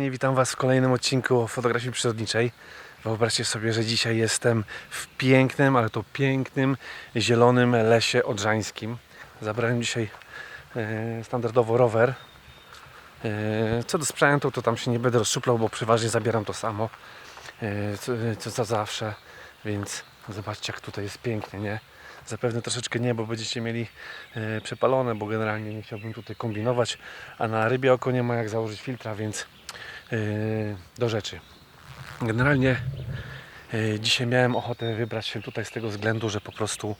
Witam Was w kolejnym odcinku o fotografii przyrodniczej. Wyobraźcie sobie, że dzisiaj jestem w pięknym, ale to pięknym, zielonym lesie odrzańskim. Zabrałem dzisiaj e, standardowo rower. E, co do sprzętu, to tam się nie będę rozszuplał, bo przeważnie zabieram to samo, e, co, co za zawsze. Więc zobaczcie, jak tutaj jest pięknie, nie? Zapewne troszeczkę nie, bo będziecie mieli e, przepalone, bo generalnie nie chciałbym tutaj kombinować, a na rybie oko nie ma jak założyć filtra, więc do rzeczy. Generalnie yy, dzisiaj miałem ochotę wybrać się tutaj z tego względu, że po prostu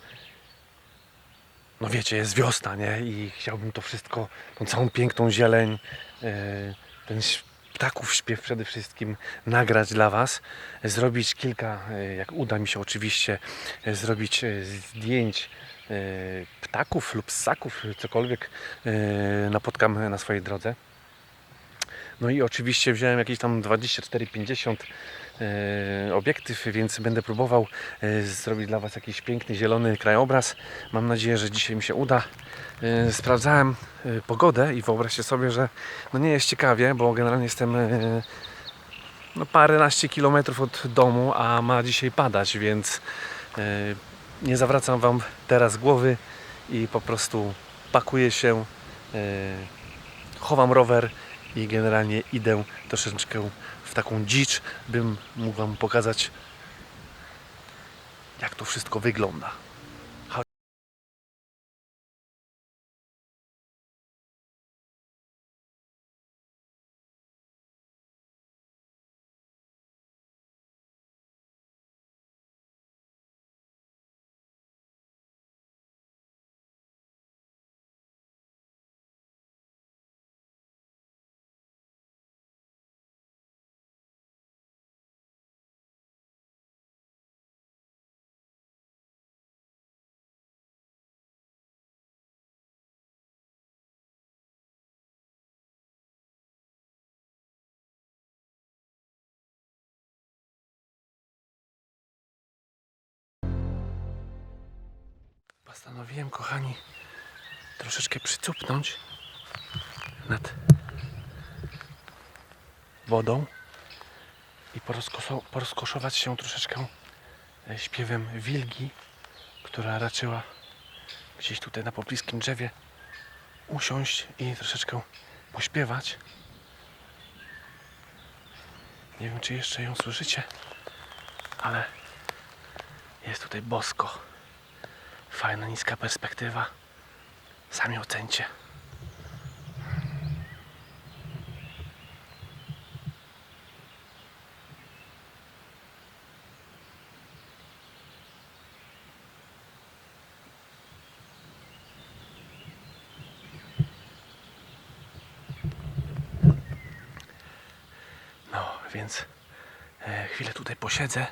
no wiecie, jest wiosna, nie? I chciałbym to wszystko, tą całą piękną zieleń, yy, ten ptaków śpiew przede wszystkim nagrać dla Was, zrobić kilka, jak uda mi się oczywiście, zrobić zdjęć ptaków lub ssaków, cokolwiek napotkam na swojej drodze. No i oczywiście wziąłem jakieś tam 24-50 e, obiektyw, więc będę próbował e, zrobić dla Was jakiś piękny, zielony krajobraz. Mam nadzieję, że dzisiaj mi się uda. E, sprawdzałem pogodę i wyobraźcie sobie, że no nie jest ciekawie, bo generalnie jestem no paręnaście kilometrów od domu, a ma dzisiaj padać, więc nie zawracam Wam teraz głowy i po prostu pakuję się, chowam rower i generalnie idę troszeczkę w taką dzicz, bym mógł Wam pokazać, jak to wszystko wygląda. Postanowiłem, kochani, troszeczkę przycupnąć nad wodą i porozkoszować się troszeczkę e, śpiewem wilgi, która raczyła gdzieś tutaj na pobliskim drzewie usiąść i troszeczkę pośpiewać. Nie wiem, czy jeszcze ją słyszycie, ale jest tutaj bosko. Fajna, niska perspektywa. Sami ocencie. No, więc e, chwilę tutaj posiedzę,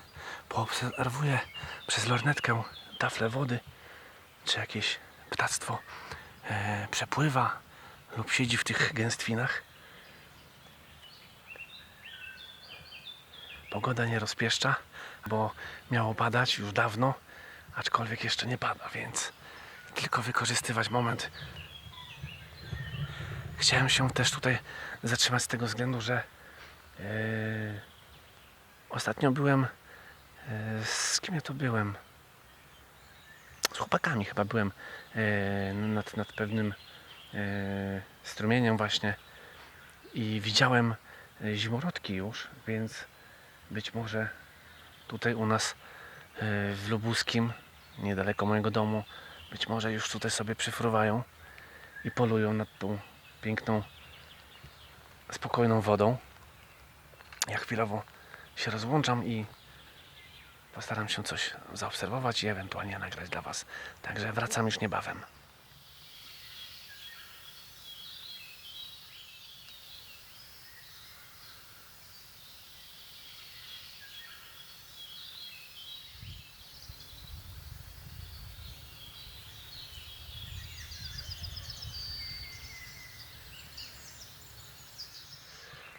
poobserwuję przez lornetkę taflę wody, czy jakieś ptactwo e, przepływa lub siedzi w tych gęstwinach. Pogoda nie rozpieszcza, bo miało padać już dawno, aczkolwiek jeszcze nie pada, więc tylko wykorzystywać moment. Chciałem się też tutaj zatrzymać z tego względu, że e, ostatnio byłem e, z kim ja to byłem? Chłopakami chyba byłem e, nad, nad pewnym e, strumieniem właśnie i widziałem e, zimorodki już, więc być może tutaj u nas w Lubuskim, niedaleko mojego domu, być może już tutaj sobie przyfruwają i polują nad tą piękną, spokojną wodą. Ja chwilowo się rozłączam i Postaram się coś zaobserwować i ewentualnie nagrać dla Was. Także wracam już niebawem.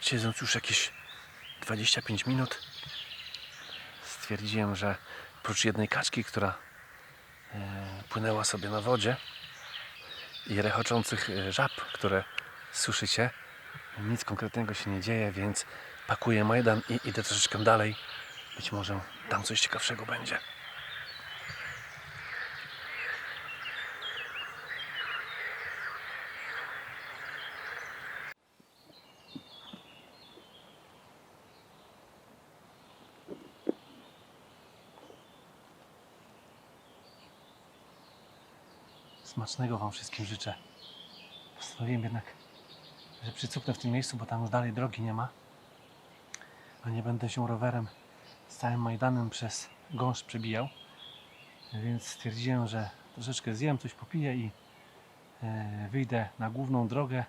Siedząc już jakieś 25 minut, stwierdziłem, że oprócz jednej kaczki, która e, płynęła sobie na wodzie i rechoczących e, żab, które słyszycie, Nic konkretnego się nie dzieje, więc pakuję Majdan i idę troszeczkę dalej. Być może tam coś ciekawszego będzie. Smacznego Wam wszystkim życzę. Postanowiłem jednak, że przycupnę w tym miejscu, bo tam już dalej drogi nie ma. A nie będę się rowerem z całym Majdanem przez gąszcz przebijał. Więc stwierdziłem, że troszeczkę zjem, coś popiję i e, wyjdę na główną drogę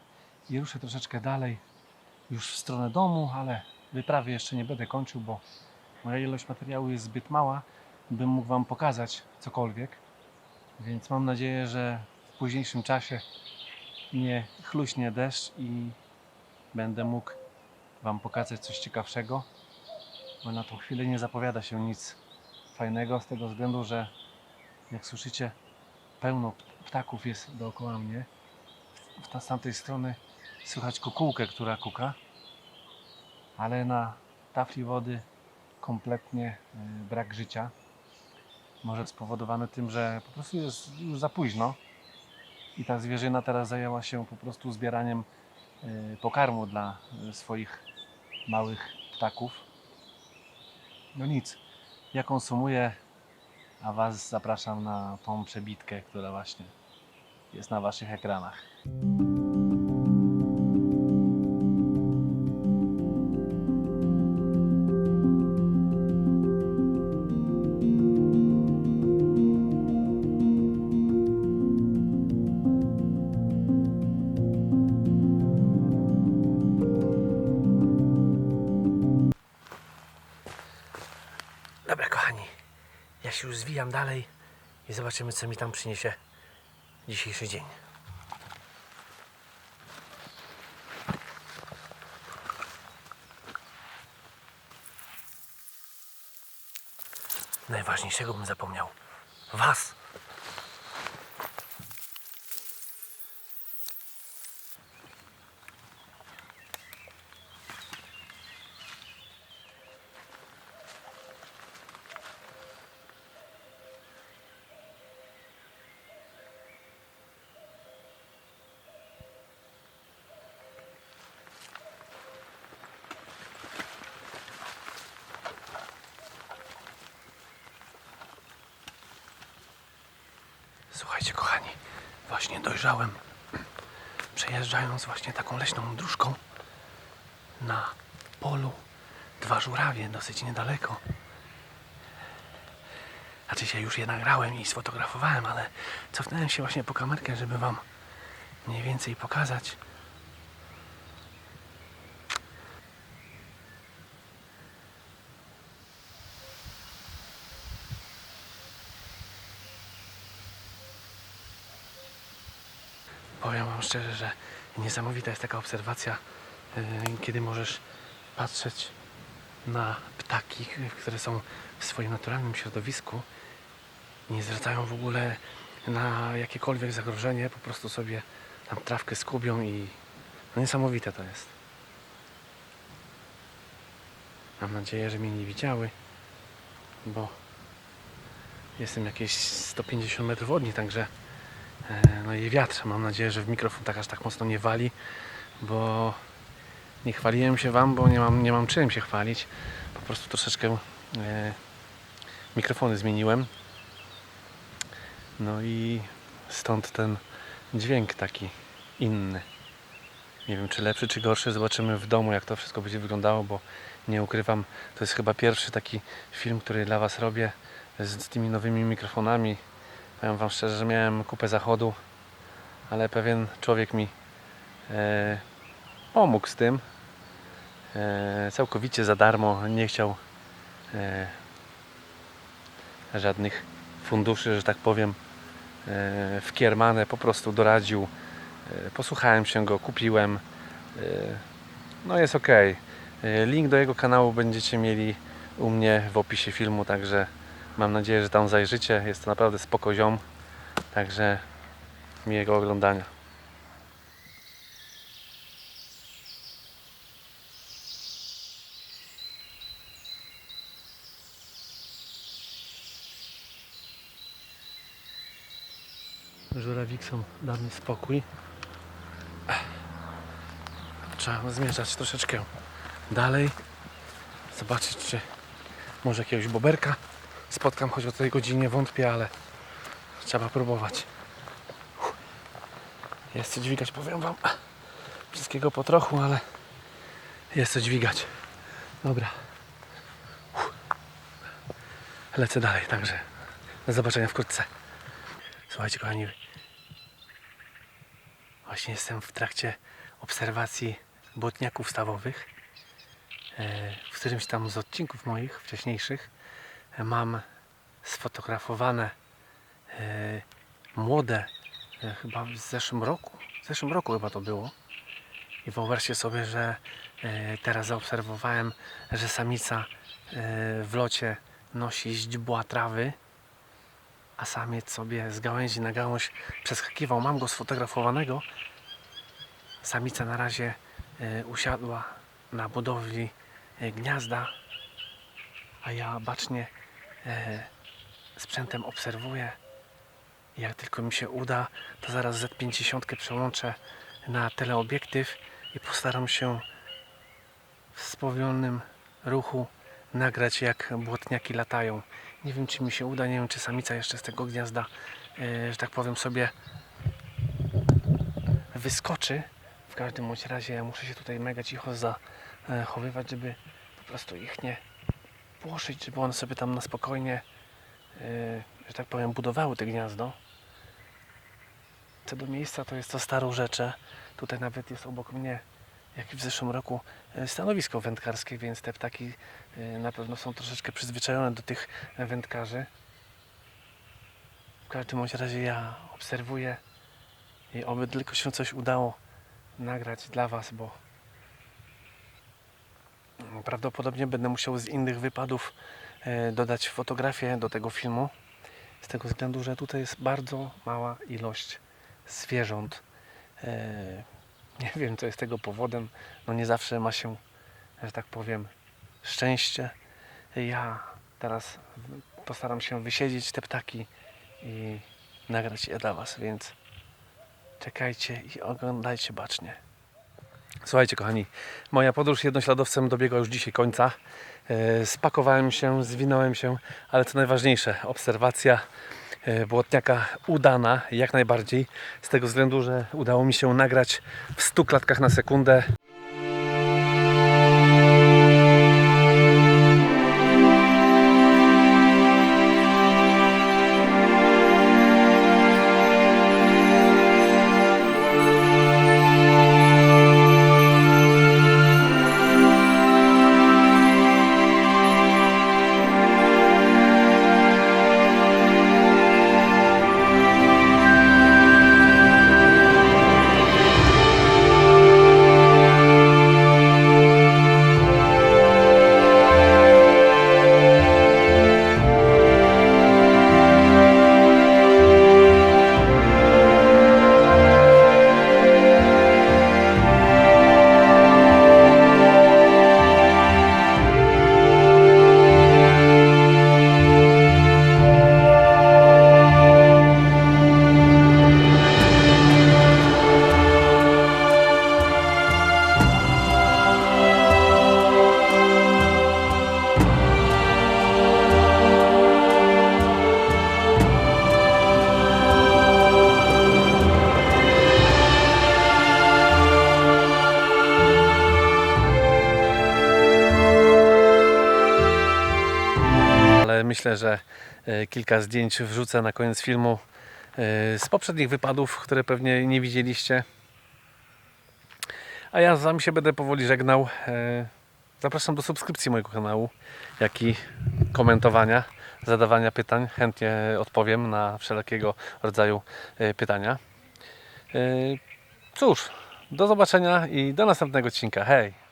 i ruszę troszeczkę dalej już w stronę domu, ale wyprawy jeszcze nie będę kończył, bo moja ilość materiału jest zbyt mała, bym mógł Wam pokazać cokolwiek. Więc mam nadzieję, że w późniejszym czasie nie chluśnie deszcz i będę mógł Wam pokazać coś ciekawszego. Bo na tą chwilę nie zapowiada się nic fajnego z tego względu, że jak słyszycie, pełno pt- ptaków jest dookoła mnie. Z tamtej strony słychać kukułkę, która kuka, ale na tafli wody kompletnie y, brak życia. Może spowodowane tym, że po prostu jest już za późno i ta zwierzyna teraz zajęła się po prostu zbieraniem y, pokarmu dla y, swoich małych ptaków. No nic, ja konsumuję, a Was zapraszam na tą przebitkę, która właśnie jest na Waszych ekranach. Zwijam dalej i zobaczymy, co mi tam przyniesie dzisiejszy dzień. Najważniejszego bym zapomniał. Was! Słuchajcie, kochani, właśnie dojrzałem, przejeżdżając właśnie taką leśną dróżką na polu dwa żurawie dosyć niedaleko. Znaczy się już je nagrałem i sfotografowałem, ale cofnąłem się właśnie po kamerkę, żeby wam mniej więcej pokazać. Powiem Wam szczerze, że niesamowita jest taka obserwacja, yy, kiedy możesz patrzeć na ptaki, które są w swoim naturalnym środowisku nie zwracają w ogóle na jakiekolwiek zagrożenie, po prostu sobie tam trawkę skubią i no niesamowite to jest. Mam nadzieję, że mnie nie widziały, bo jestem jakieś 150 metrów od nich, także No i wiatr. Mam nadzieję, że w mikrofon tak aż tak mocno nie wali, bo nie chwaliłem się Wam, bo nie mam, nie mam czym się chwalić. Po prostu troszeczkę e, mikrofony zmieniłem. No i stąd ten dźwięk taki inny. Nie wiem, czy lepszy, czy gorszy. Zobaczymy w domu, jak to wszystko będzie wyglądało, bo nie ukrywam, to jest chyba pierwszy taki film, który dla Was robię z tymi nowymi mikrofonami. Powiem Wam szczerze, że miałem kupę zachodu, ale pewien człowiek mi e, pomógł z tym. E, całkowicie za darmo, nie chciał e, żadnych funduszy, że tak powiem, e, w Kiermanę, po prostu doradził. E, posłuchałem się go, kupiłem. E, no jest ok. Link do jego kanału będziecie mieli u mnie w opisie filmu, także Mam nadzieję, że tam zajrzycie. Jest to naprawdę spoko ziom. Także miłego oglądania. Żurawiksom damy spokój. Trzeba zmierzać troszeczkę dalej. Zobaczyć, czy może jakiegoś boberka spotkam, choć o tej godzinie wątpię, ale trzeba próbować. Jest co dźwigać, powiem Wam. Wszystkiego po trochu, ale jest co dźwigać. Dobra. Lecę dalej, także do zobaczenia wkrótce. Słuchajcie, kochani, właśnie jestem w trakcie obserwacji błotniaków stawowych. E, W którymś tam z odcinków moich wcześniejszych mam sfotografowane e, młode, e, chyba w zeszłym roku, w zeszłym roku chyba to było. I wyobraźcie sobie, że e, teraz zaobserwowałem, że samica w locie nosi źdźbła trawy, a samiec sobie z gałęzi na gałąź przeskakiwał. Mam go sfotografowanego. Samica na razie usiadła na budowli gniazda, a ja bacznie sprzętem obserwuję. Jak tylko mi się uda, to zaraz Z50 przełączę na teleobiektyw i postaram się w spowolnym ruchu nagrać jak błotniaki latają. Nie wiem czy mi się uda, nie wiem czy samica jeszcze z tego gniazda, e, że tak powiem sobie wyskoczy. W każdym bądź razie ja muszę się tutaj mega cicho zachowywać, żeby po prostu ich nie płoszyć, żeby one sobie tam na spokojnie, e, że tak powiem, budowały te gniazdo. Co do miejsca, to jest to starorzecze. Tutaj nawet jest obok mnie, jak i w zeszłym roku, e, stanowisko wędkarskie, więc te ptaki e, na pewno są troszeczkę przyzwyczajone do tych wędkarzy. W każdym razie ja obserwuję i oby tylko się coś udało nagrać dla Was, bo prawdopodobnie będę musiał z innych wypadów e, dodać fotografię do tego filmu. Z tego względu, że tutaj jest bardzo mała ilość zwierząt. E, Nie wiem, co jest tego powodem. No nie zawsze ma się, że tak powiem, szczęście. Ja teraz postaram się wysiedzieć te ptaki i nagrać je dla Was, więc czekajcie i oglądajcie bacznie. Słuchajcie, kochani, moja podróż jednośladowcem dobiegła już dzisiaj końca. E, Spakowałem się, zwinąłem się, ale co najważniejsze, obserwacja e, błotniaka udana jak najbardziej. Z tego względu, że udało mi się nagrać w 100 klatkach na sekundę. Myślę, że e, kilka zdjęć wrzucę na koniec filmu e, z poprzednich wypadów, które pewnie nie widzieliście. A ja z Wami się będę powoli żegnał. E, Zapraszam do subskrypcji mojego kanału, jak i komentowania, zadawania pytań. Chętnie odpowiem na wszelkiego rodzaju pytania. Cóż, do zobaczenia i do następnego odcinka. Hej!